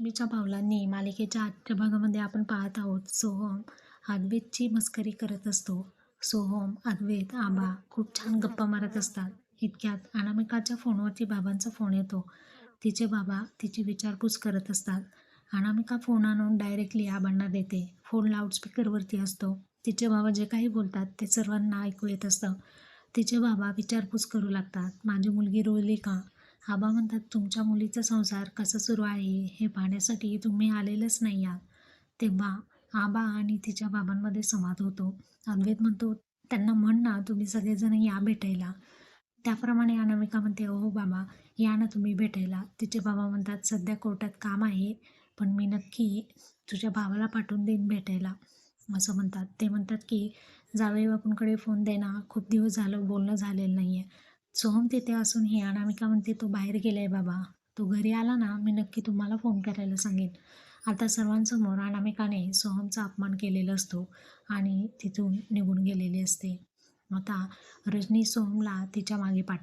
लक्ष्मीच्या पावलांनी मालिकेच्या आजच्या भागामध्ये आपण पाहत आहोत सोहम अद्वैतची मस्करी करत असतो. सोहम अद्वैत आबा खूप छान गप्पा मारत असतात. इतक्यात अनामिकाच्या फोनवरती बाबांचा फोन येतो. तिचे बाबा तिची विचारपूस करत असतात. अनामिका फोन आणून डायरेक्टली आबांना देते. फोन लाऊडस्पीकरवरती असतो. तिचे बाबा जे काही बोलतात ते सर्वांना ऐकू येत असतं. तिचे बाबा विचारपूस करू लागतात. माझी मुलगी रोळली का? आबा म्हणतात तुमच्या मुलीचा संसार कसा सुरू आहे हे पाहण्यासाठी तुम्ही आलेलंच नाही आहात. तेव्हा आबा आणि तिच्या बाबांमध्ये संवाद होतो. अद्वैत म्हणतो त्यांना म्हण ना तुम्ही सगळेजण या भेटायला. त्याप्रमाणे अनामिका म्हणते हो बाबा या ना तुम्ही भेटायला. तिचे बाबा म्हणतात सध्या कोर्टात काम आहे पण मी नक्की तुझ्या भावाला पाठवून देईन भेटायला. असं म्हणतात. ते म्हणतात की जावई बापूंकडे फोन दे ना खूप दिवस झालं बोलणं झालेलं नाही आहे सोहम तिथे असून हे अनामिका म्हणते तो बाहेर गेला आहे बाबा. तो घरी आला ना मी नक्की तुम्हाला फोन करायला सांगेन. आता सर्वांसमोर अनामिकाने सोहमचा अपमान केलेला असतो आणि तिथून निघून गेलेली असते. आता रजनी सोहमला तिच्यामागे पाठ